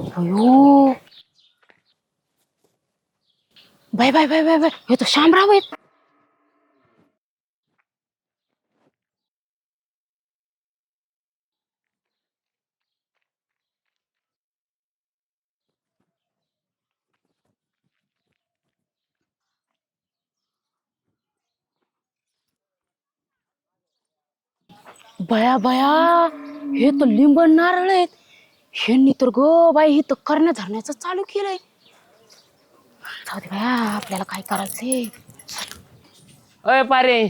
अयो bye bye bye bye bye हे तर शामराव आहेत बया बया हे तर लिंब नारळ आहेत ह्यांनी तर ग बाई हे तर करण्या धरण्याचं चालू केलंय. जाऊ दे बया आपल्याला काय करायचंय अय पारे.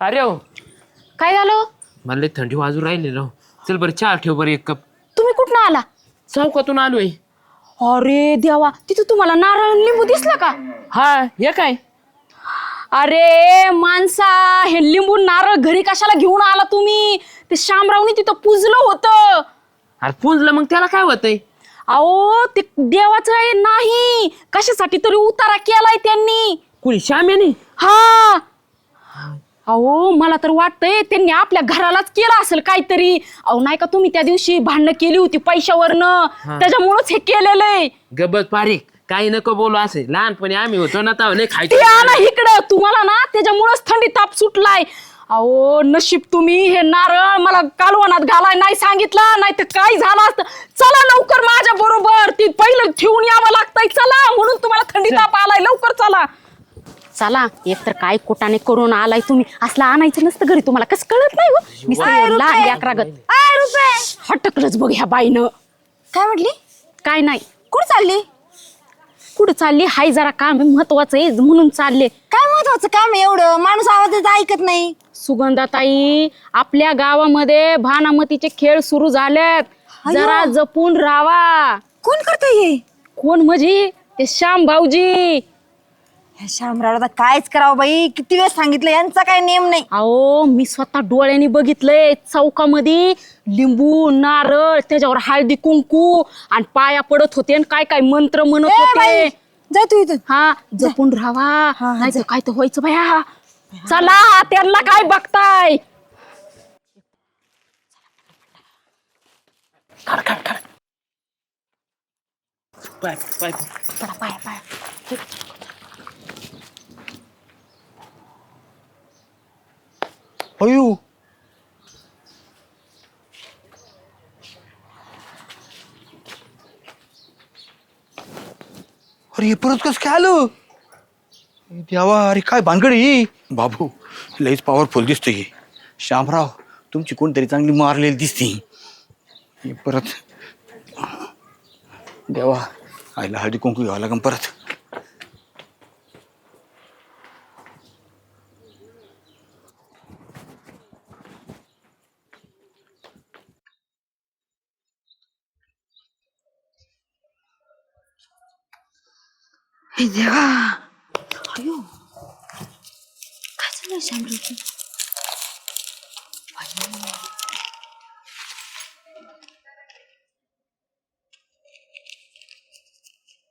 अरे हो. काय झालं? मला लई थंडी वाजू राहिली राव. चल बरं चहा ठेव बरं एक कप. तुम्ही कुठनं आला? चौकातून आलोय. अरे देवा तिथं तुम्हाला नारळ आणि लिंबू दिसला का? हा हे काय? अरे माणसा हे लिंबू नारळ घरी कशाला घेऊन आला तुम्ही? ते शामरावनी तिथं पुजलं होतं. अरे पुंजलं मग त्याला काय होतंय? अहो ते देवाचं आहे नाही. कशासाठी तरी उतारा केलाय त्यांनी. कुणी? श्याम्याने? हा. अहो मला तर वाटतंय त्यांनी आपल्या घरालाच केलं असेल काहीतरी. अहो नाही का तुम्ही त्या दिवशी भांडणं केली होती पैशावरनं? त्याच्यामुळंच हे केलेलं आहे. गबत पारे काही नको बोलू असे. लहानपणी आम्ही होतो ना तेव्हा लय ते खायचो आणा इकडं. तुम्हाला ना त्याच्यामुळंच थंडी ताप सुटलाय. अहो नशीब तुम्ही हे नारळ मला कालवणात घालाय नाही सांगितलं नाही तर काय झालं असतं? चला लवकर माझ्या बरोबर ती पहिलं ठेवून यावं लागतंय चला. म्हणून तुम्हाला थंडी ताप आलाय लवकर चला. चला एक तर काय कोटाने करून आलाय तुम्ही. असला आणायचं नसतं घरी तुम्हाला कसं कळत नाही हो? लहान लेकरागत हटकलंच बघ ह्या बाईनं. काय म्हटली? काय नाही. कुठं चालली? कुठं चालली? हाय जरा काम आहे, महत्वाचं आहे म्हणून चालले. काय महत्वाचं काम आहे एवढं? माणूस आवाज ऐकत नाही. सुगंधाताई आपल्या गावामध्ये भानामतीचे खेळ सुरू झालेत. जरा जपून राहा. कोण करत हे? कोण म्हणजे? ते श्याम भाऊजी. ह्या शामरावला आता कायच करावं बाई? किती वेळ सांगितलं? यांचा काय नेम नाही. अहो मी स्वतः डोळ्यांनी बघितलंय. चौकामध्ये लिंबू नारळ त्याच्यावर हळदी कुंकू आणि पाया पडत होते आणि काय काय मंत्र म्हणत ए होते. बाई, जा तू इथून. हा जपून राहा हा, नाही. काय तर व्हायचं भया चला त्यांना काय बघताय? पाय पाय पाया अयो. अरे हे परत कसं काय आलं? देवा अरे काय भानगड ही? बाबू लईच पॉवरफुल दिसतोय हे. श्यामराव तुमची कोणतरी चांगली मारलेली दिसते. हे परत देवा आईला हळदी कुंकू घ्यावं लागेल परत. हे देवा अयो काय चाललंय शामरावचं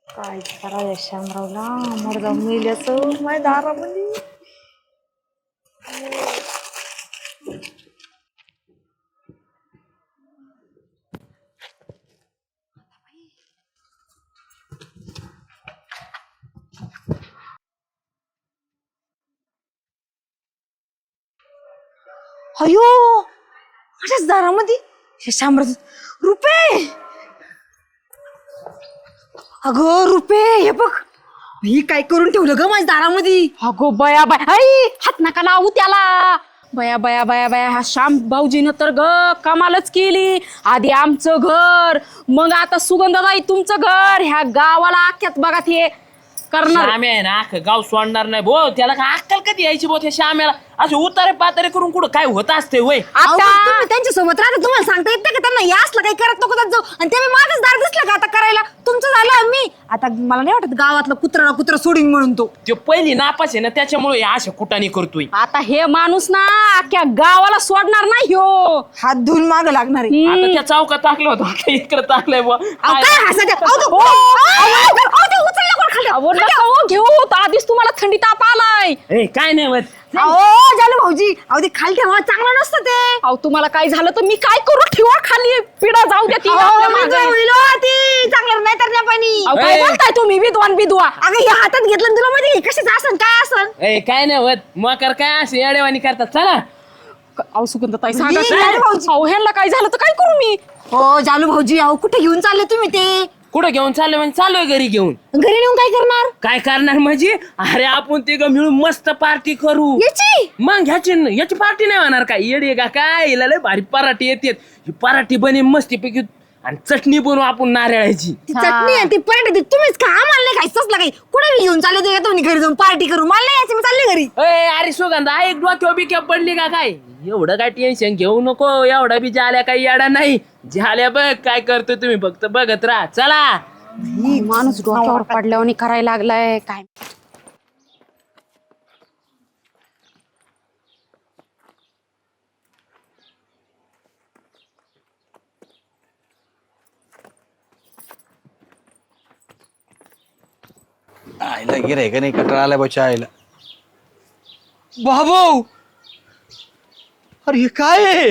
काय करावं या शामरावला मरदा मेल्याचं माझ्या दारामध्ये अयो माझ्याच दारामध्ये हे शामराव रुपे! अगं रुपे हे बघ. मी काय करून ठेवलं ग माझ्या दारामध्ये? अगो बया बाय. आई हात नका लावू त्याला. बया बया बया बया ह्या श्याम भाऊजीनं तर ग कमालच केली. आधी आमचं घर मग आता सुगंधाबाई तुमचं घर. ह्या गावाला आख्यात बघा ते. करणार? श्याम्या आहे ना अख्खं गाव सोडणार नाही भो. त्याला काय अक्कल कधी यायची भो त्या श्याम्याला? असे उतारे पातारे करून कुठं काय होत असते वय अहो, आता पण तुम्ही त्यांच्यासोबत राहता तुम्हाला सांगता येत नाही का त्यांना? या असलं काही करत नको जाऊ. आणि ते मी माझंच दार दिसलं का आता करायला? तुमचं झालं मी. आता मला नाही वाटत गावातलं कुत्रा कुत्रा सोडीन म्हणून तो. तो पहिली नापास आहे ना त्याच्यामुळे या अशा कुटाने करतोय. आता हे माणूस ना अख्ख्या गावाला सोडणार नाही हो. हात धुवून माग लागणार आहे. आता त्या चौकात टाकलं होतं आता इकडे टाकलंय बुवा. अहो, काय हसायचं? अहो, तो- अहो, अहो, अहो, ते उचललं कोण खाली? अहो, नका हो घेऊ आधीच तुम्हाला थंडी ताप आलाय. ए, काय नाही होत अहो झालं भाऊजी अहो ते खाली ठेवा चांगलं नसतं ते. अहो तुम्हाला काय झालं तर मी काय करू? ठेवा खाली पिढा जाऊ द्या ती अहो, आपल्या मी मागं. काय होईल हो? अहो, काय ए. बोलताय तुम्ही? विद्वान विधवा. अगं हे हातात घेतलं तुला माहिती कशाच असन काय असन ए काय नाही होत मकर काय असे येडेवानी करतात? चला. अहो सुगंध ताई सांगा काय? नाही. अहो ह्यांना काय झालं तर काय करू मी? हो जालू भाऊजी अहो कुठे घेऊन चालले तुम्ही ते? कुठं घेऊन चाललोय म्हणजे चाललोय घरी घेऊन. घरी नेऊन काय करणार? काय करणार म्हणजे? अरे आपण तिघ मिळून मस्त पार्टी करू. याची? मग ह्याची याची पार्टी नाही होणार काय? येडी का काय? हिला लय भारी पराठी येते ही पराठी बने मस्तीपैकी आणि चटणी बनवू आपण नारळाची. ती चटणी आणि ती पराठे ती तुम्हीच खा. आम्हाला नाही खायचं काही. कुठे घेऊन चालले ते तुम्ही घरी जाऊन पार्टी करू. मला नाही यायचं मी चालले घरी. अय अरे सुगंधा एक डोक्यावर बिक्या पडली का काय? एवढं काय टेन्शन घेऊ नको एवढा बी झाल्या काही येडा नाही. झाल्या बघ काय करतो तुम्ही फक्त बघत राहा. चला. माणूस डोक्यावर पडल्यावर करायला लागलाय काय? आईला गिराय का नाही कटाळा आला बच्चा आईला. बाबू अरे हे काय आहे?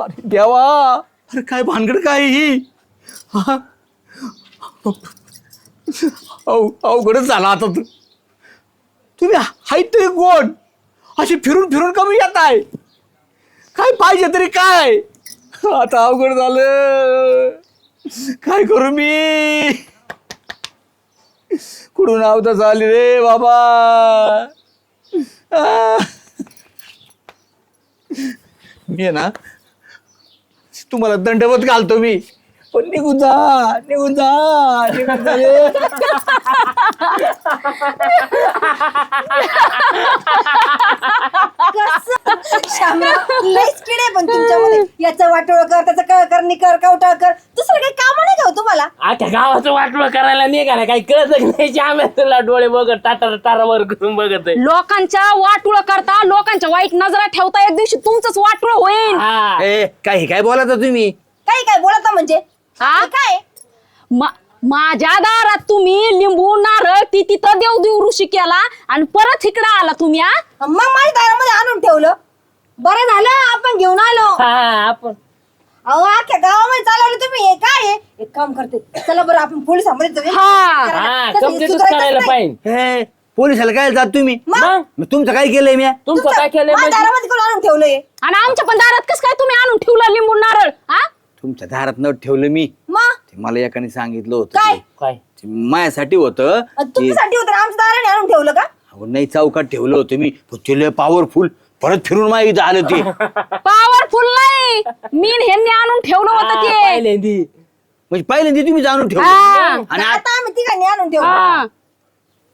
अरे देवा अरे काय भानगड काय आहे ही? हा? अवघडच झाला आता तू. तुम्ही हाय तरी कोण? अशी फिरून फिरून कमी येत आहे. काय पाहिजे तरी काय? आता अवघड झालं. काय करू मी? कुठून आवताच आली रे बाबा? आ. मी आहे ना तुम्हाला दंडवत घालतो मी. निघून जा निघून जा निघून जा रे. शामराव लईच किडे पण तुमच्यामध्ये. याचं वाटोळ कर त्याचं कळ कर निकर कवटाळ कर. दुसरं काही काम नाही का हो तुम्हाला? आता गावाचं वाटलं करायला निघाला काही कळत नाही. आम्ही तुला डोळे बघत टाटा टारावर करून बघत आहे लोकांच्या वाटुळ करता लोकांच्या वाईट नजरा ठेवता एक दिवशी तुमचंच वाटुळ होईल. हा. ए काही काय बोलायचं तुम्ही? काही काय बोलत म्हणजे? हा? हे काय मा- माझ्या दारात तुम्ही लिंबू नारळ ती तिथं देव देव ऋषी केला आणि परत इकडं आला तुम्ही हा मग माझ्या दारामध्ये आणून ठेवलं बरं झालं आपण घेऊन आलो हा आपण अहो अख्ख्या गावामध्ये चालवलं तुम्ही हे काय आहे? एक काम करते चला बरं आपण. हा. हा हे करायला नाही. पाहिजे हे पोलिसाला काय जात तुम्ही मग? मग मग तुमचं काय केलंय मी तुमचं काय केलंय माझ्या म्हणजे? दारामध्ये कोण आणून ठेवलंय आणि आमच्या पण दारात कस काय तुम्ही आणून ठेवलं लिंबू नारळ हा तुमच्या दारात न ठेवलं मी. मग ते मला एकाने सांगितलं होतं काय? ते. काय? ते माझ्यासाठी होतं आणि ते- तुमच्यासाठी होतं ना, आमच्या दाराने आणून ठेवलं का? अहो, नाही चौकात ठेवलं होतं मी. पण ते लय पॉवरफुल परत फिरून माझ्या इथं आलं ते. पॉवरफुल नाही. मी न ह्यांनी आणून ठेवलं होतं हा, ते. म्हणजे पहिल्यांदा तुम्ही जाणून ठेवलं. हा. आणि आता आम्ही तिघांनी आणून ठेवलं.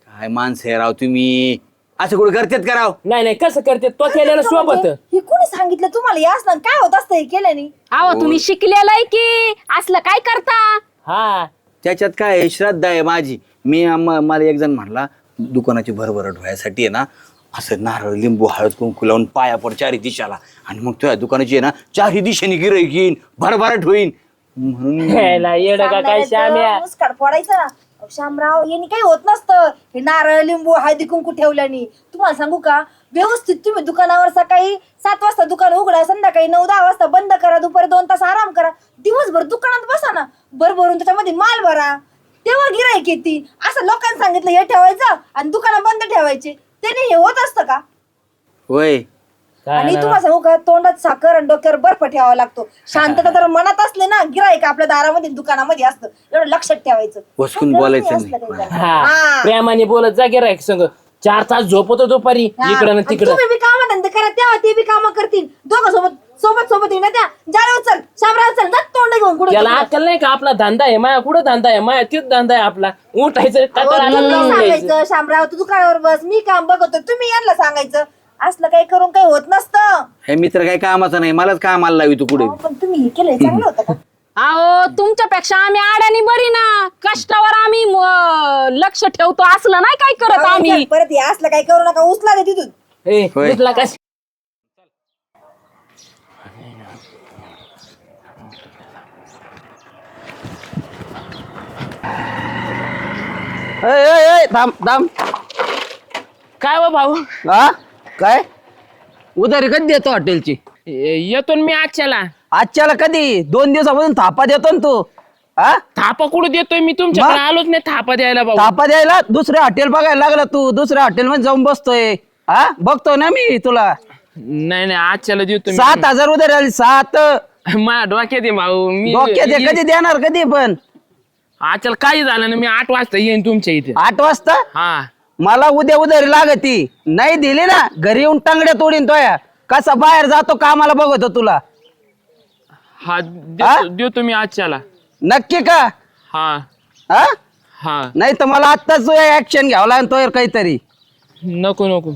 काय माणसं आहे राव तुम्ही. असं कुठं करतात का राव? नाही नाही कसं करते तो केलेलं सोबत म्हणजे, हे कोणी सांगितलं तुम्हाला? या असलं काय होत असतं हे केल्याने? अहो तुम्ही शिकलेलं आहे की? असलं काय करता? हा. त्याच्यात काय आहे, श्रद्धा आहे माझी. मी मला एक जण म्हणला दुकानाची भरभराट व्हायसाठी आहे ना असं नारळ लिंबू हळद कुंकू लावून पाया पड चारी दिशाला. आणि मग तुझ्या दुकानाची आहे ना चारही दिशेने गिराईक येईन भरभराट होईन. म्हणून ह्याला येडं का काय श्याम्या? मुस्काट फोडायचं ना. अहो, शामराव यांनी काही होत नसतं. हे नारळ लिंबू हळदी कुंकू ठेवल्याने. तुम्हाला सांगू का? व्यवस्थित तुम्ही दुकानावर सकाळी सात वाजता दुकान उघडा संध्याकाळी नऊ दहा वाजता बंद करा दुपारी दोन तास आराम करा. दिवसभर दुकानात बसा ना. भरभरून त्याच्यामध्ये माल भरा. तेव्हा गिराईक येतील असं लोकांनी सांगितलं हे ठेवायचं आणि दुकानं बंद ठेवायचे. त्याने हे होत असतं का? वय काय आणि ना. तुम्हाला सांगू का तोंडात साखर आणि डोक्यावर बर्फ ठेवावा लागतो. शांतता जर मनात असले ना गिराईक आपल्या दारामध्ये दुकानामध्ये असतं. एवढं लक्षात ठेवायचं. वसकून बोलायचं गरज नाही. असलं काही करायचं. हा हा. प्रेमाने बोलत जा गिरायक संग. चार तास झोपतो दुपारी हा. इकडं ना आणि तिकडं. तुम्ही बी काम धंदे करा तेव्हा ते बी काम करतील. दोघं सोबत सोबत सोबत येणार त्या. जाळव चल शामराव चल जा तोंड घेऊन कुठे त्याला अक्कल नाही का आपला धंदा आहे? माया कुठं धंदा आहे? माया तीच धंदा आहे आपला. उठायचं कटाळा आला तर लावून द्यायचं. सांगायचं शामराव? तू दुकानावर बस मी काम बघतो तुम्ही यांना सांगायचं. असलं काही करून काही होत नसतं. हे मित्र काय कामाचं नाही मलाच कामाला लावी तू पुढे. अहो, पण तुम्ही हे केलंय चांगलं होतं का? अहो तुमच्यापेक्षा आम्ही आड्यानी बरी ना. कष्टावर आम्ही म- लक्ष ठेवतो असलं नाही काय करत अहो, आम्ही. परत हे असलं काही करू नका उचला दे तिथून. ए, होय. उठला कस थांब थांब. काय हो भाऊ? हा? काय? उधारी कधी देतो हॉटेलची? ए, येतो ना मी आजच्याला. आजच्याला कधी? दोन दिवसापासून थापा देतो ना तू. हा थापा कुठं देतोय मी? तुमच्याकडे आलोच नाही थापा द्यायला भाऊ. तापा द्यायला दुसऱ्या हॉटेल बघायला लागला तू. दुसऱ्या हॉटेल मध्ये जाऊन बसतोय. हा बघतोय ना मी तुला. नाही नाही आजच्याला देतो मी. सात हजार उधारी आली सात. माझ्या डोक्यात आहे भाऊ. मी डोक्यात आहे, कधी देणार कधी पण. आजच्याला काही झालं ना मी आठ वाजता येईन तुमच्या इथे. आठ वाजता? हा. मला उद्या उधारी लागती. नाही दिली ना घरी येऊन टांगड्या तोडीन तोया कसा बाहेर जातो कामाला बघतो तुला. हा हा? देतो देतो मी आजच्याला. नक्की का? हा. हा? हा. नाही तर मला आत्ताच ऍक्शन घ्यावं लागेल तोयर काहीतरी. नको नको.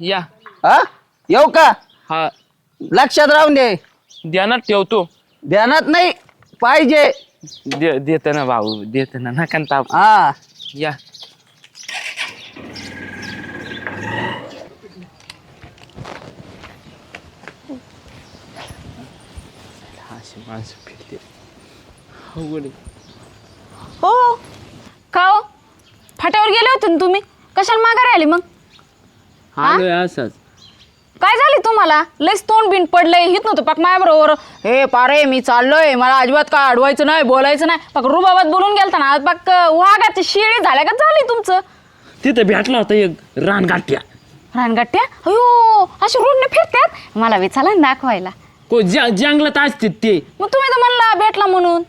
या. हा? येऊ का? हा. लक्षात राहून दे. ध्यानात ठेवतो. ध्यानात नाही पाहिजे. दे देत ना भाऊ देत ना. नका ना ताप. हा. या. माणसं फिरते अवघड आहे. हो का हो? फाट्यावर गेले होते ना तुम्ही? कशाला माघारी आली मग? आलोय असंच. काय झाले तुम्हाला? लयच तोंड बिन पडलंय. हित नव्हतं पाक माझ्याबरोबर. हे पारे मी चाललोय. मला अजिबात काय अडवायचं नाही बोलायचं नाही. पाक रुबाबात बोलून गेलता ना. आज पाक वाघाची शिळी झाल्या का झाली तुमचं? तिथं भेटला होता एक रानगाठ्या रानगट्ट्या अयो असे रोडने फिरतात मला बी चला ना दाखवायला. को ज- जंगलात असते ते. मग तुम्ही तर म्हणला भेटला म्हणून.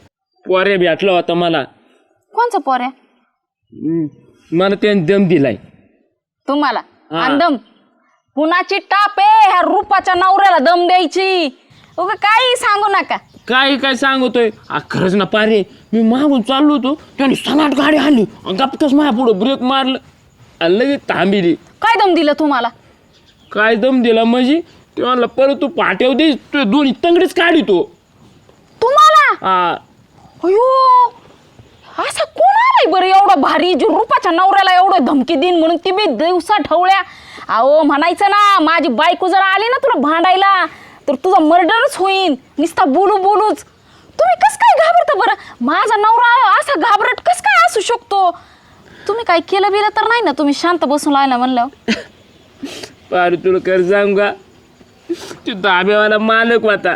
पोरे भेटला होता मला. कोणचा हम्म. मला त्याने दम दिलाय. तुम्हाला? हा. अंदम पुनाची टाप आहे ह्या रूपाच्या नवऱ्याला दम द्यायची. उगा काही सांगू नका. काय काय सांगतोय. आ, खरंच ना पारे मी मागून चाललो होतो त्याने सनाट गाडी आली गपकच माझ्या पुढं ब्रेक मारलं. आणि लगेच थांबिली. काय दम दिलं तुम्हाला? काय दम दिला म्हणजे ते म्हणला परत तू पाट्यावर दे तू दोन्ही तंगडीच काढी तो. तुम्हाला? हा. अयो असा कोण आलाय बरं एवढं भारी? जो रूपाच्या नवऱ्याला एवढं धमकी देईन म्हणून ती बी दिवसा ठवल्या अहो म्हणायचं ना माझी बायको जर आली ना तुला भांडायला तर तुझा मर्डरच होईन. नुसता बोलू बोलूच. तुम्ही कस काय घाबरता बरं? माझा नवरा असा घाबरट कस काय असू शकतो? तुम्ही काय केलं बिलं तर नाही ना तुम्ही शांत बसून राहिला म्हणलं. पारे तुला कर सांगू का? तू दाब्यावाला मालक होता.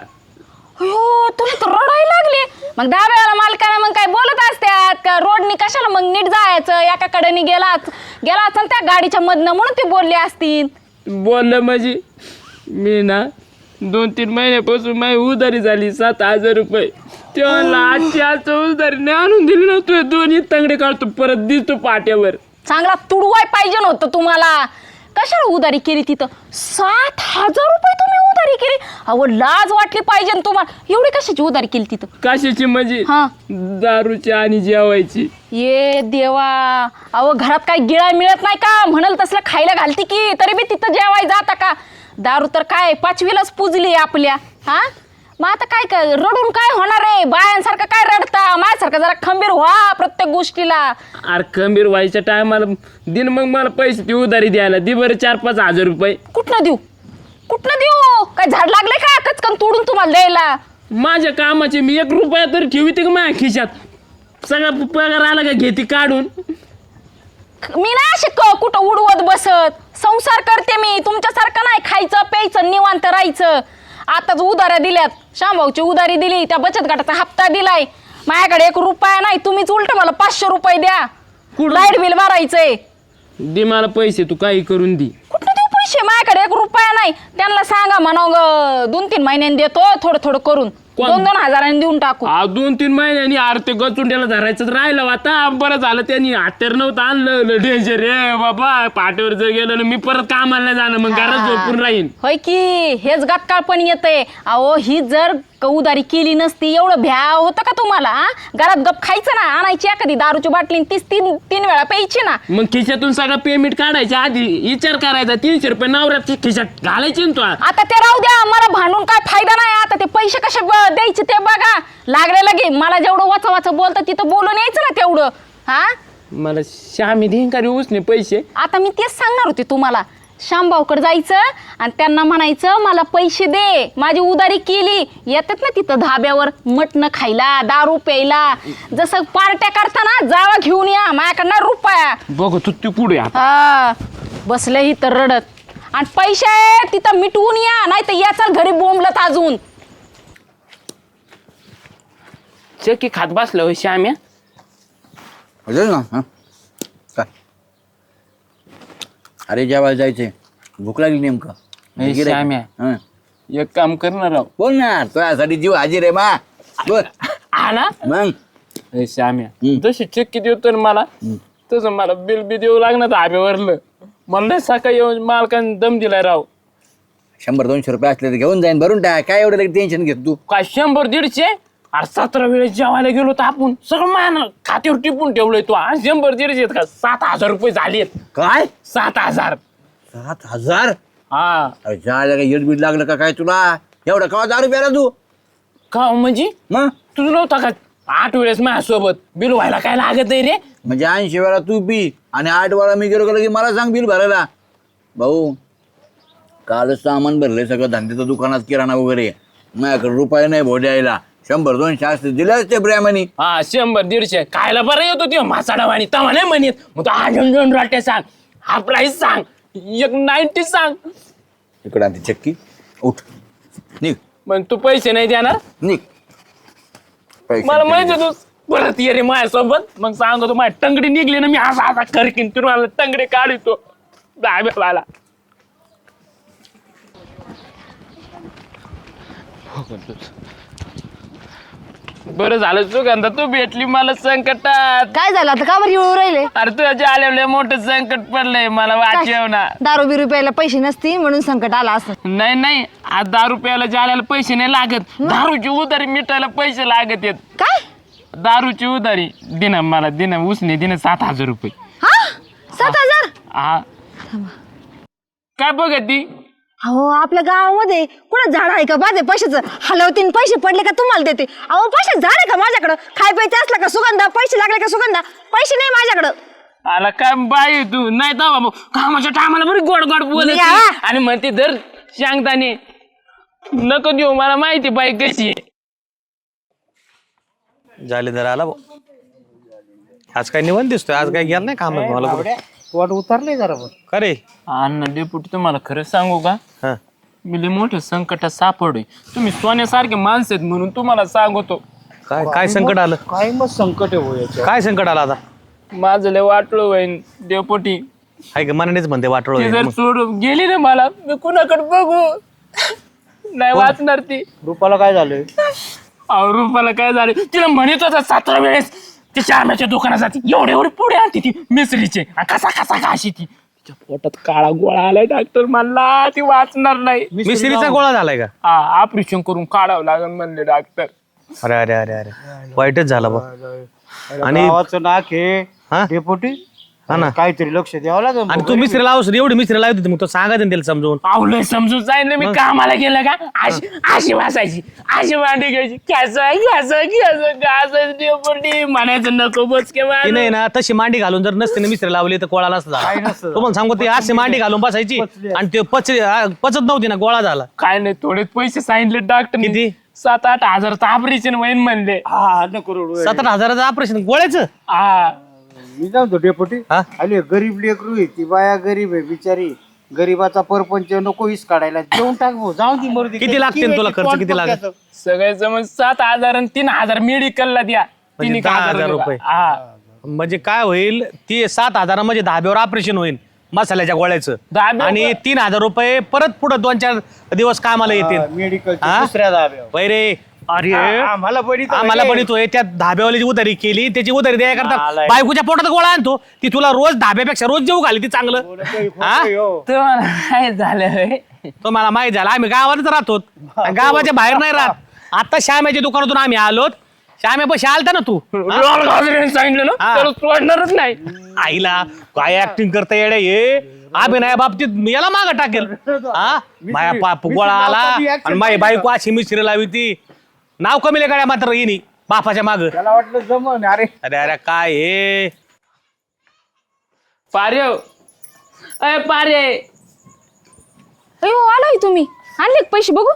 अयो तुम्ही तर रडायला लागले. मग डाव्याला मालकाला मग काय बोलत असत्यात? का रोडनी कशाला मग नीट जायचं? एका कडेने गेलाच गेला असेल त्या गाडीच्या मधनं म्हणून ते बोलले असतील. बोललं म्हणजे मी ना दोन तीन महिन्यापासून माझी उधारी झाली सात हजार रुपये. तेव्हा आजची आज उधारी नाही आणून दिली ना तू दोन्ही तंगडे काढतो परत दिसतो पाट्यावर. चांगला तुडवाय पाहिजे नव्हतं तुम्हाला. कशाला उधारी केली तिथं? सात हजार रुपये तुम्ही उधारी केली. अहो लाज वाटली पाहिजे ना तुम्हाला. एवढी कशाची उधारी केली तिथं? कशाची म्हणजे? हा. दारूची आणि जेवायची. ये देवा. अहो घरात काही गिळा मिळत नाही का? म्हणाल तसलं खायला घालती की. तरी बी तिथं जेवाय जाता का? दारू तर काय? पाचवीलाच पुजली आपल्या. हा? मग आता काय काय रडून काय होणार आहे बायांसारखं काय रडता? माझ्यासारखं जरा खंबीर व्हा प्रत्येक गोष्टीला. अरे खंबीर व्हायच्या टायमाला दिन मग मला पैसे ती उधारी द्यायला. दे बरं चार पाच हजार रुपये. कुठनं देऊ? कुठनं देऊ? काय झाड लागले का? कचकन तोडून तुम्हाला द्यायला. माझ्या कामाचे मी एक रुपया तरी ठेवते का माझ्या खिशात? सगळा पगार आला का घेते काढून? मी नाही अशी क- कुठं उडवत बसत. संसार करते मी. तुमच्यासारखं नाही खायचं प्यायचं निवांत राहायचं. आताच उधाऱ्या दिल्यात. शांभाऊची उधारी दिली त्या बचत गटाचा हप्ता दिलाय. माझ्याकडे एक रुपया नाही तुम्हीच उलट मला पाचशे रुपये द्या. कुठं? Light bill भरायचंय. दे मला पैसे तू काही करून दे. कुठं देऊ पैसे? माझ्याकडे एक रुपया नाही. त्यांना सांगा म्हणा ग दोन तीन महिन्यांनी देतो थोडं थोडं करून. कोण? दोन दोन हजारांनी देऊन टाकू. आ, दोन तीन महिन्यांनी अरे ते गचुंड्याला धरायचं राहिलं आता बरं झालं त्यांनी हत्यार नव्हतं आणलं डेंजर रे बाबा पाठीवर जर गेलं ना मी परत कामाला नाही जाणं मग घरात झोपून राहीन. होय की हेच गतकाळ पण येते अहो ही जर कौदारी केली नसती एवढं भ्या होतं का तुम्हाला हा? घरात गप खायचं ना आणायची एखादी दारूची बाटली आणि तीच तीन तीन वेळा प्यायची ना. मग खिशातून सगळं पेमेंट काढायच्या आधी विचार करायचा तीनशे रुपये नवऱ्याच्या खिशात घालायचे ना तू आता ते राहू द्या मला भांडून काय फायदा नाही आता ते पैसे कसे ब- द्यायचे ते बघा. लागले लगे मला जेवढं वाचा वाचा बोलतं तिथं बोलून यायचं ना तेवढं हा? मला श्यामी देईन का रे उसने पैसे. आता मी तेच सांगणार होते तुम्हाला. शामभाऊकडे जायचं आणि त्यांना म्हणायचं मला पैसे दे माझी उदारी केली. येतात ना तिथं धाब्यावर मटण खायला दारू प्यायला. जसं पार्ट्या करताना जावा घेऊन या माझ्याकडनं रुपया. बघ तू तू पुढे आता. हा बसले ही तर रडत. आणि पैसे तिथं मिटवून या नाही तर याचाल घरी बोंबलत अजून. चक्की खात बसलं श्याम्या? अजून ना हं? काय अरे जेवायला जायचंय. भूक लागली नेमकं. श्याम्या. हं. एक काम करणार राव. बोल ना तुझ्यासाठी जीव हाजीर आहे मा बोल. ना? मग. श्याम्या हम्म. जशी चक्की देतो ना मला तसं मला बिल बी देऊ लागणार धाब्यावरलं मला लय सकाळी येऊन मालकाने दम दिलाय राव. शंभर दोनशे रुपये असले तर घेऊन जाईन भरून टाक. काय एवढं टेन्शन घेत तू? काय शंभर दीडशे? अरे सतरा वेळेस जेवायला गेलो तर आपण. सगळं मान खात्यावर टिपून ठेवलंय तू आज शंभर दीडशे आहेत का? सात हजार रुपये झालेत काय? सात हजार. सात हजार? हा. अरे जायला काय येडबीड लागलं का काय तुला? एवढं कवा दारू प्याला तू? का म्हणजे? मग? तुझं नव्हता का? आठ वेळेस माझ्यासोबत. बिल व्हायला काय लागत आहे रे? म्हणजे ऐंशी वेळा तू पी आणि आठ वेळा मी गेलो की मला सांग बिल भरायला. भाऊ कालच सामान भरलंय सगळं धंद्याचं दुकानात किराणा वगैरे. माझ्याकडे रुपये नाही भो द्यायला. शंभर दोनशे असते दिलेच ते प्रेमाने हा शंभर दीडशे. खायला बरं येतो ते मासाडावाणी तवा नाही म्हणत. मग तो आजून दोन राट्या सांग. हा प्राईस सांग. एक नाईन्टी सांग. इकडं आणते चक्की. उठ. निघ. मग तू पैसे नाही देणार? निघ. पैसे मला. माहिती आहे तू परत ये रे माझ्यासोबत. मग सांगतो माझी टंगडी निघली ना मी असा असा करकीन तू मला टंगडी काढतो. दाब्याला बरं झालं सुगंधा तू भेटली मला संकटात. काय झालं आता? का बरं येऊ राहिले? अरे तुझ्या आलेलं मोठं संकट पडलंय मला वाचव ना. दारू बिरू प्यायला पैसे नसतील म्हणून संकट आला असं. नाही नाही आज दारू प्यायला जायला पैसे नाही लागत दारूची उधारी मिटायला पैसे लागत आहेत. काय? दारूची उधारी दिन मला दिन उसने दिन सात हजार रुपये. हा? सात हजार? हा. काय बघत ती? अहो आपल्या गावामध्ये कुठं झाड आहे का? माझे पैशाचं हलवतीन पैसे पडले का तुम्हाला देते? अहो पैसे झाड आहे का माझ्याकडं? खाय प्यायचं असलं का सुगंधा? पैसे लागले का सुगंधा? पैसे नाही माझ्याकडं. आला काय बाई तू? नाही तर कामाच्या टायमाला बरी गोड गोड बोलत या. ती. आणि म्हणते दर सांगताने नको देऊ मला माहिती बाई कशी आहे. झाले जरा आला भाऊ. आज काय निवंत दिसतोय? आज काय गेला नाही कामात? मला कुठं. वाट उतरले जरा पण का रे अण्णा डेपुटी तुम्हाला खरं सांगू का? हा. मी लय मोठ्या संकटात सापडलोय. तुम्ही सोन्यासारखे माणसं आहेत म्हणून तुम्हाला सांगतो. काय काय संकट आलं? काय मग संकट आहे हो याच्यात? काय संकट आलं आता? माझं लय वाटलं होईन डेपुटी. हाय का मनानेच म्हणते वाटळ ती जर सोडून गेली ना मला मी कुणाकडे बघू? नाही वाचणार ती. रुपाला काय झालंय? अहो रुपाला काय झालं तिला म्हणत होता सतरा वेळेस ती श्यामाच्या दुकानात जाते. एवढे एवढे पुढे आणते ती मिसरीचे आणि कसा कसा घाशी ती. तिच्या पोटात काळा गोळा आलाय डॉक्टर म्हणला ती वाचणार नाही. मिस्त्रीचा गोळा झालाय का? हा ऑपरेशन करून काढावं लागेल म्हणले डॉक्टर अरे अरे अरे अरे. वाईटच झालं बा आणि नाक हे हा? डेपोटी? हा ना. काहीतरी लक्ष द्यावं लागेल. आणि तू मिस्त्री लावस एवढी मिस्त्री लावत होती मग तो सांगा त्याला समजून. आवलं समजून जाईल मी कामाला गेलं का? अशी अशी वाचायची अशी मांडी घ्यायची. कसं कसं कसं कसं डेपुटी म्हणायचं नको बस ती नाही ना तशी मांडी घालून जर नसते ना मिस्त्री लावली तर गोळा नसता. झाला तुम्हाला सांगू ते अशी मांडी घालून बसायची. आणि ते पच पचत नव्हती ना गोळा झाला. काय नाही थोडेच पैसे सांगितले डॉक्टर किती? सात आठ हजारचं ऑपरेशन होईन म्हणले. हा नको रडू. सतरा हजाराचं ऑपरेशन गोळ्याचं? हा. मी जातो डेपोटी हा? आले गरीब लेकरू आहे ती बाया गरीब आहे बिचारी गरीबाचा परपंच नको वीस काढायला देऊन टाक भाऊ जाऊ दे मरू दे. किती लागतील तुला खर्च किती लागेल? त्याचं. सगळे समज सात हजार आणि तीन हजार मेडिकलला द्या तीन म्हणजे एक दहा हजार रुपये. हा म्हणजे काय होईल ती सात हजारामध्ये दहाब्यावर ऑपरेशन होईल मसाल्याच्या गोळ्याचं? आणि तीन हजार रुपये परत पुढे दोन चार दिवस कामाला येतील मेडिकलच्या हा? दुसऱ्या धाब्यावर वैरे अरे. आम्हाला बडी आम्हाला पण येतोय त्या धाब्यावाली उधारी केली त्याची उधारी द्याय करता. आलाय. बायकोच्या पोटात गोळा आणतो. ती तुला रोज धाब्यापेक्षा रोज जेऊ घाली ती चांगलं. हा तुम्हाला काय झालं होय? तो मला माहीत झाला आम्ही गावातच राहतो. गावाच्या बाहेर नाही राहत. आता श्याम्याच्या दुकानातून आम्ही आलोत. श्याम्या पैसे आलता ना तू? सांगितलं ना हा. तर सोडणारच नाही. आईला काय ऍक्टिंग करता येडे ये अभिनया बाबतीत मी याला माग टाकेल. हा? माया पाप गोळा आला. आणि माझी बायको अशी मिस्त्री लावी ती. नाव कमी गाड्या मात्र येणी बापाच्या माग. त्याला वाटलं जमन अरे. अरे अरे काय हे? पारे अय पारे. अयो आलाय तुम्ही. आणले का पैसे बघू?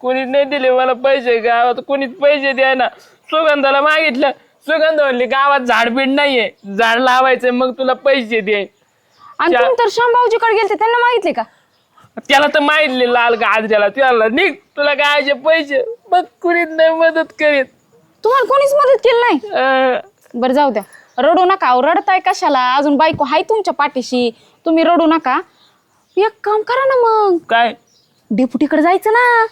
कोणी नाही दिले मला पैसे गावात कोणीच पैसे द्या ना. सुगंधाला मागितलं. सुगंध म्हणली गावात झाडबीड नाहीये. झाड लावायचं मग तुला पैसे दे. आणि तुम्ही तर शामभाऊजीकडे गेलते त्यांना माहितले का? त्याला तर माहितले लाल गाजऱ्याला. त्याला निघ तुला काय पैसे. मग कुणीच नाही मदत करीत. तुम्हाला कोणीच मदत केली नाही? अं, बरं जाऊ द्या. रडू नका अहो, रडताय कशाला? अजून बायको हाय तुमच्या पाठीशी. तुम्ही रडू नका. एक काम करा ना मग. काय? डेपुटीकडे जायचं ना.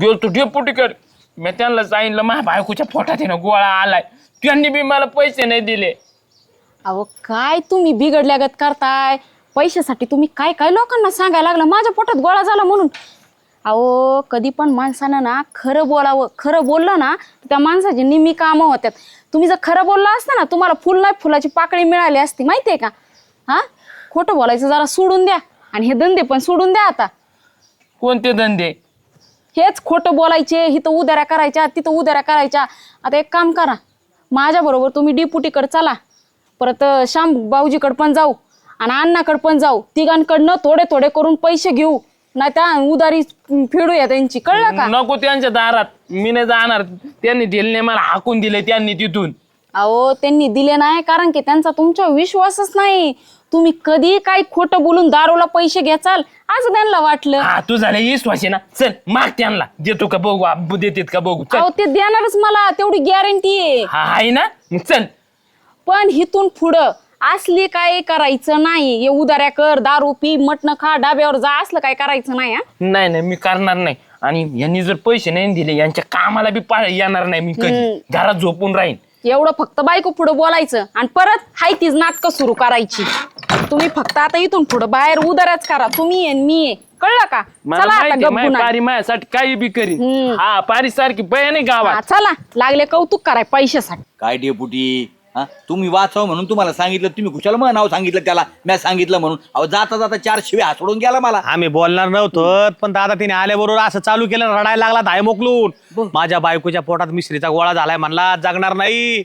गेलो तू डेपुटीकडे. मी त्यांना सांगितलं माझ्या बायकोच्या पोटात आहे ना गोळा आलाय. त्यांनी बी मला पैसे नाही दिले. अहो काय तुम्ही बिघडल्यागत करताय? पैशासाठी तुम्ही काय काय लोकांना सांगायला लागलं? माझ्या पोटात गोळा झाला म्हणून. अहो कधी पण माणसानं ना खरं बोलावं खरं बोललं ना तर त्या माणसाची निम्मी कामं होत्यात. तुम्ही जर खरं बोललं असतं ना तुम्हाला फुल नाही फुलाची पाकळी मिळाली असती माहिती आहे का? हा? खोटं बोलायचं जरा सोडून द्या. आणि हे धंदे पण सोडून द्या आता. कोणते धंदे? हेच खोटं बोलायचे इथं उदाऱ्या करायच्या तिथं उदाऱ्या करायच्या. आता एक काम करा. माझ्याबरोबर तुम्ही डिपुटीकडे चला. परत श्याम भाऊजीकडे पण जाऊ. आणि अण्णाकडे पण जाऊ. तिघांकडनं थोडे थोडे करून पैसे घेऊ. नाही त्या उदारी फेडूया त्यांची. कळलं का? नको त्यांच्या दारात. मी नाही जाणार. त्यांनी दिले नाही मला हाकून दिले त्यांनी तिथून. अहो त्यांनी दिले नाही कारण की त्यांचा तुमच्यावर विश्वासच नाही. तुम्ही कधी काही खोटं बोलून दारूला पैसे घ्याचाल असं त्यांना वाटलं. हा तू झाले विश्वास ना? चल माग त्यांना. देतो का बघू? आप- देतेत का बघू? चल. अहो ते देणारच मला. तेवढी गॅरंटी आहे. हा आहे ना? मग चल. पण हिथून पुढं असली काय करायचं नाही. हे उदाऱ्या कर दारू पी मटण खा डाब्यावर जा असलं काय करायचं नाही हा? नाही नाही मी करणार नाही. आणि यांनी जर पैसे नाही दिले यांच्या कामाला बी पा येणार नाही मी कधी. घरात झोपून राहीन. एवढं फक्त बायको पुढं बोलायचं आणि परत हाय तीच नाटकं सुरू करायची. तुम्ही फक्त आता इथून पुढं बाहेर उदाऱ्याच करा. तुम्ही आहे मी आहे कळलं का? मला चला आता माहिती पारी माझ्यासाठी काही बी हम्म. हा पारी सारखी बया नाही हा, गावात चला. लागले कौतुक कराय पैशासाठी. काय डेपुटी? हा? तुम्ही वाचव म्हणून तुम्हाला सांगितलं तुम्ही कुशाला मग नाव सांगितलं त्याला मी सांगितलं म्हणून. अहो जाता जाता चार शिवे हासडून गेला मला. आम्ही बोलणार नव्हतो पण दादा तिने आल्याबरोबर असं चालू केलं रडायला लागला धाय मोकलून. माझ्या बायकोच्या पोटात मिश्रीचा गोळा झालाय म्हणला जगणार नाही.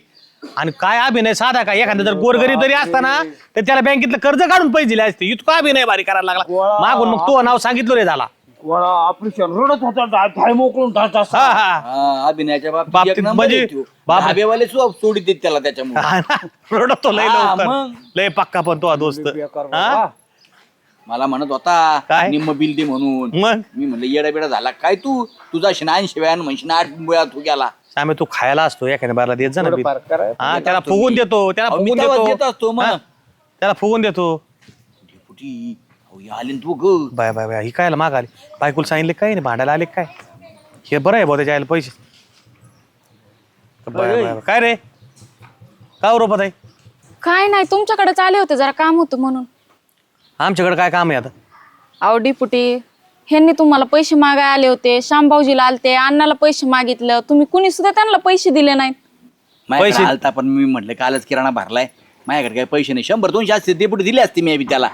आणि काय अभिनय साधा काय? एखादा जर गोरगरीब जरी असताना तर त्याला बँकेतलं कर्ज काढून पैसे दिले असते. इतका अभिनय भारी करायला लागला. मागून मग तो नाव सांगितलं रे झाला. गोळा ऑपरेशन रडत होता धा- धाय मोकळून ढाचा हा हा. हा, अभिनयाच्या बाबतीत बाबतीत एक नंबर म्हणजे आहे त्यो. बाप- धाब्यावाले सुद्धा सोडित देत त्याला त्याच्यामुळे. हा लय हा, लवकर. मग. लय पक्का पण तो हा दोस्त. हा? मला म्हणत होता काय? निम्म बिल दे म्हणून. मग? मी म्हणलं येडा बेडा झाला. काय तू? तुझा शिनान शिव्यान म्हणशील आठ वेळा तू गेला. आम्ही तू खायला असतो एखाद्या बारला देत जा ना बिल. थोडंफार करा. हा त्याला फुगून देतो त्याला अहो, मी फुगून तेव्हाच देत. देतो असतो मग. हा? त्याला फुगून देतो. डेपुटी हे आले तू ग बाय बाय बाय ही काय माग आली? बायकोला सांगितले काय नाही भांडायला आले काय? हे बरं आहे भाऊ त्याच्या पैसे. Bye bye bye. काय रे? का रोपत आहे काय नाही तुमच्याकडेच आले होते जरा काम होतं म्हणून. आमच्याकडे काय काम आहे आता? अहो डिपुटी ह्यांनी तुम्हाला पैसे मागाय आले होते श्यामभाऊजीला आलते अण्णाला पैसे मागितलं तुम्ही कुणी सुद्धा त्यांना पैसे दिले नाहीत. माझ्याकडे पैसे- आलता पण मी म्हटलं कालच किराणा भरलाय माझ्याकडे काही पैसे नाही. शंभर दोनशे असते डेपुटी दिले असते मी बी त्याला.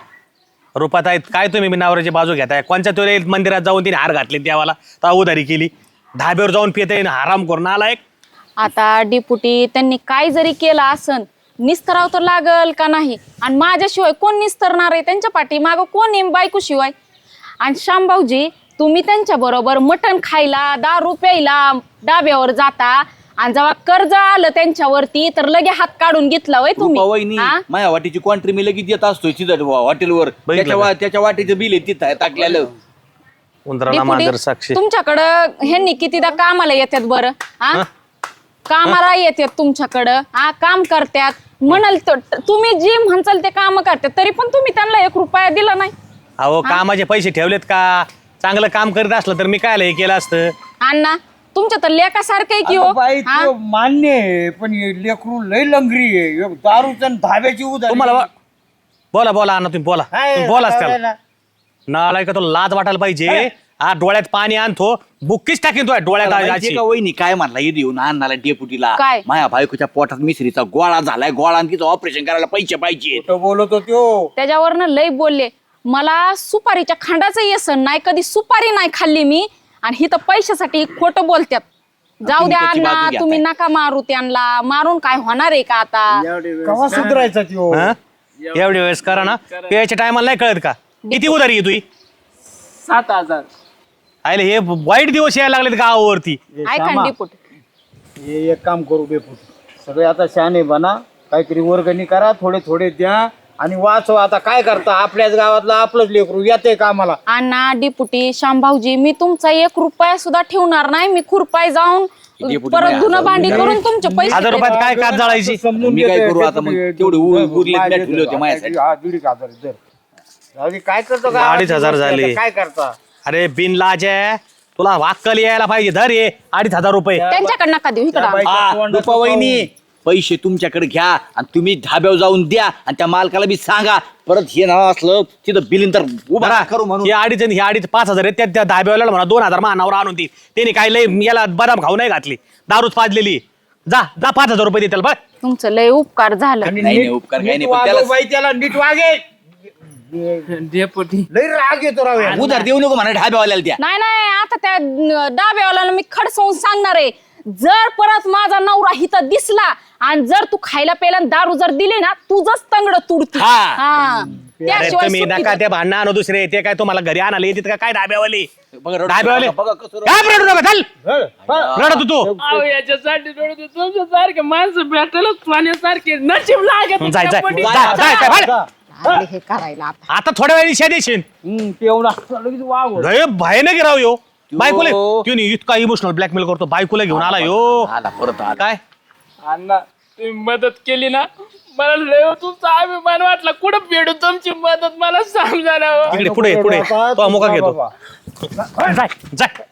रुपात आहेत काय तुम्ही मिनावराची बाजू घेताय? कोणत्या तरी मंदिरात जाऊन तिने हार घातले देवाला? तर उधारी केली. धाब्यावर जाऊन पिते आराम करून आला एक आता डिपुटी त्यांनी काय जरी केलं असन निस्तराव तर लागल का नाही? आणि माझ्याशिवाय कोण निस्तरणार आहे? त्यांच्या पाठी मागं कोण आहे? बायको शिवाय आणि श्यामभाऊजी तुम्ही त्यांच्या बरोबर मटण खायला दारू प्यायला डाब्यावर जाता आणि जेव्हा कर्ज आलं त्यांच्यावरती तर लगे हात काढून घेतला वहिनी तुम्ही. हा? माझ्या वाटीची क्वांट्री मी लगेच देत असतोय तिथं हॉटेलवर बघितलं त्याच्या वा- त्याच्या वाटीचं बिल आहे तिथं टाकलेलं. उंदराला डिपुटी, मांजर साक्षी. तुमच्याकडं ह्यांनी कितीदा कामाला येतात बरं हा? कामाला येतात तुमच्याकडं हा? काम करतात म्हणाल तर तुम्ही जे म्हणचाल ते काम करतात तरी पण तुम्ही त्यांना एक रुपया दिला नाही. अहो कामाचे पैसे ठेवलेत का? चांगलं काम करीत असलं तर मी काय हे केलं असतं? अण्णा तुमच्या तर लेखासारखं आहे की हो? अगं बाई हा? तो मान्य आहे पण हे लेकरू लय लंगरी आहे. एक दारूचं आणि धाब्याची तुम्हाला वा- बोला बोला अण्णा तुम्ही बोला. तुम्ही बोलाच त्याला. नालाय का तो लाज वाटायला पाहिजे. हा डोळ्यात पाणी आणतो बुक्कीच टाकीन तो डोळ्यात माहितीये आजी का वहिनी काय म्हणला हे देऊन आणला डेपुटीला काय? माझ्या बायकोच्या पोटात मिसरीचा गोळा झालाय गोळा आणि तिचं ऑपरेशन करायला पैसे पाहिजे. तो बोलत होतो त्याच्यावरनं लय बोलले. मला सुपारीच्या खांडाचं येसन नाही कधी सुपारी नाही खाल्ली मी. आणि ही तर पैशासाठी खोटं बोलतात जाऊ द्या त्याची अण्णा तुम्ही? नका मारू त्यांना. मारून काय होणार आहे का आता? कवा सुधरायचा हा? एवढी वेळेस करा ना. प्यायच्या टायमाला नाही कळत का? किती उधारी आहे तुही सात हजार. आयले हे वाईट दिवस यायला लागलेत गावावरती. ऐका ना डिपुट. हे एक काम करू दे पुढे सगळे आता शहाणे बना. काहीतरी वर्गणी करा थोडे थोडे द्या. आणि वाचवा आता काय करता? आपल्याच गावातलं आपलंच लेकरू येते कामाला. अण्णा डिपुटी शामभाऊजी मी तुमचा एक रुपया सुद्धा ठेवणार नाही. मी खुरपाय जाऊन डेपुटी परत नाही, धुणं आता भांडी करून तुमचे पैसे रुपयात काय कात जाळायची? समजून मी काय करू आता मग? तेवढे उ- होते. माझ्यासाठी. हा, दीड एक हजार दर. जाऊ दे, काय करतो का अडीच हजार झाले. काय करता? अरे बिन लाजे तुला वाक्कल यायला पाहिजे. धर ये अडीच हजार रुपये. त्यांच्याकडे नका देऊ इकडं. हा, रुपा वहिनी पैसे तुमच्याकडे घ्या आणि तुम्ही धाब्यावर जाऊन द्या आणि त्या मालकाला बी सांगा. परत हे नाव असलं तिथं बिलिंग तर उभा करू म्हणून. हे अडीच आणि हे अडीच पाच हजार आहेत त्या त्या म्हणा दोन हजार मानावर आणून दे. त्याने काय लय याला बदाम खाऊ नाही घातली. दारूच पाजलेली. जा जा पाच हजार रुपये दे त्याला बघ. तुमचं लय उपकार झालं. नाही, नाही, उपकार काही नीट नाही, पण त्याला- वागव बाई त्याला नीट वागे. डेपुटी. लई राग येतो राव यार. उधार देऊ नको म्हणा ढाब्यावाल्याला द्या. नाही नाही आता त्या डाब्यावाल्याला मी खडसवून सांगणार आहे. जर परत माझा नवरा हिथं दिसला आणि जर तू खायला प्यायला दारू जर दिली ना तुझंच तंगड तुडती हा. हा अरे त्याशिवाय तुम्ही सुट्टी नका नाही. ते भांडणं आणू दुसरे ते काय तुम्हाला घरी आणाले का काय धाब्यावाले बघा रडू धाब्यावाले नका, बघा कसं रडू. काय रडू नका चल. रडत तू अहो याच्यासाठी रडत होतो. तुमच्यासारखे माणसं भेटायलाच पाण्यासारखे नशीब लागत जाय जाय डेपुटी. जा, जाय काय भाड. लागले हे करायला आता. आता थोड्या वेळ दिशा देशील. लय भयानक राव यो बायकोले? यो. तुम्ही इतका इमोशनल ब्लॅकमेल करतो बायकोला घेऊन आला यो. आला परत आला. काय? अण्णा तुम्ही मदत केली ना मला लय तुमचा अभिमान वाटला. कुठं भेटू तुमची मदत? मला समजा इकडे पुढे पुढे. तो मोका घेतो. जाय जाय.